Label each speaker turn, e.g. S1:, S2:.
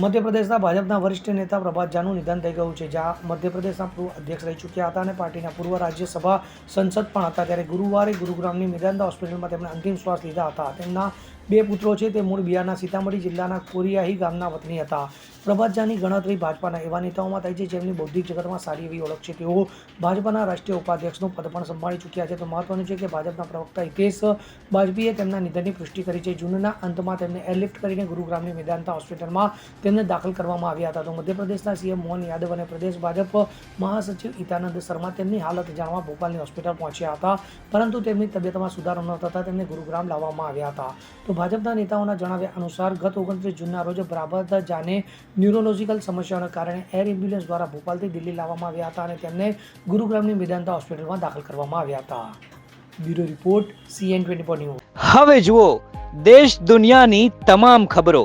S1: મધ્યપ્રદેશના ભાજપના વરિષ્ઠ નેતા પ્રભાત ઝાનું નિધન થઈ ગયું છે, જ્યાં મધ્યપ્રદેશના પૂર્વ અધ્યક્ષ રહી ચૂક્યા હતા અને પાર્ટીના પૂર્વ રાજ્યસભા સંસદ પણ હતા. ત્યારે ગુરુવારે ગુરુગ્રામની મેદાંતા હોસ્પિટલમાં તેમણે અંતિમ શ્વાસ લીધા હતા. તેમના બે પુત્રો છે, તે મૂળ બિહારના સીતામઢી જિલ્લાના કોરિયાહી ગામના વતની હતા. પ્રભાત ઝાની ગણતરી ભાજપાના એવા નેતાઓમાં થઈ છે, જેમની બૌદ્ધિક જગતમાં સારી એવી ઓળખ છે. તેઓ ભાજપાના રાષ્ટ્રીય ઉપાધ્યક્ષનું પદ પણ સંભાળી ચૂક્યા છે. તો મહત્વનું છે કે ભાજપના પ્રવક્તા હિતેશ વાજપેયીએ તેમના નિધનની પુષ્ટિ કરી છે. જૂનના અંતમાં તેમને એરલિફ્ટ કરીને ગુરુગ્રામની મેદાંતા હોસ્પિટલમાં તેમને દાખલ કરવામાં આવ્યા હતા. તો મધ્યપ્રદેશના સીએમ મોહન યાદવ અને પ્રદેશ ભાજપ મહાસચિવ ઇતાનંદ શર્મા તેમની હાલત જાણવા ભોપાલની હોસ્પિટલ પહોંચ્યા હતા. પરંતુ તેમની તબિયતમાં સુધારો ન થતાં તેમને ગુરુગ્રામ લાવવામાં આવ્યા હતા. તો ભાજપના નેતાઓના જણાવ્યા અનુસાર, ગત ઓગણત્રીસ જૂનના રોજ બરાબર જાને ન્યુરોલોજીકલ સમસ્યાઓને કારણે એર એમ્બ્યુલન્સ દ્વારા ભોપાલથી દિલ્હી લાવવામાં આવ્યા હતા અને તેમને ગુરુગ્રામની મેદાંતા હોસ્પિટલમાં દાખલ કરવામાં આવ્યા હતા. Bureau report CN twenty news.
S2: હવે જુઓ, દેશ દુનિયાની તમામ ખબરો.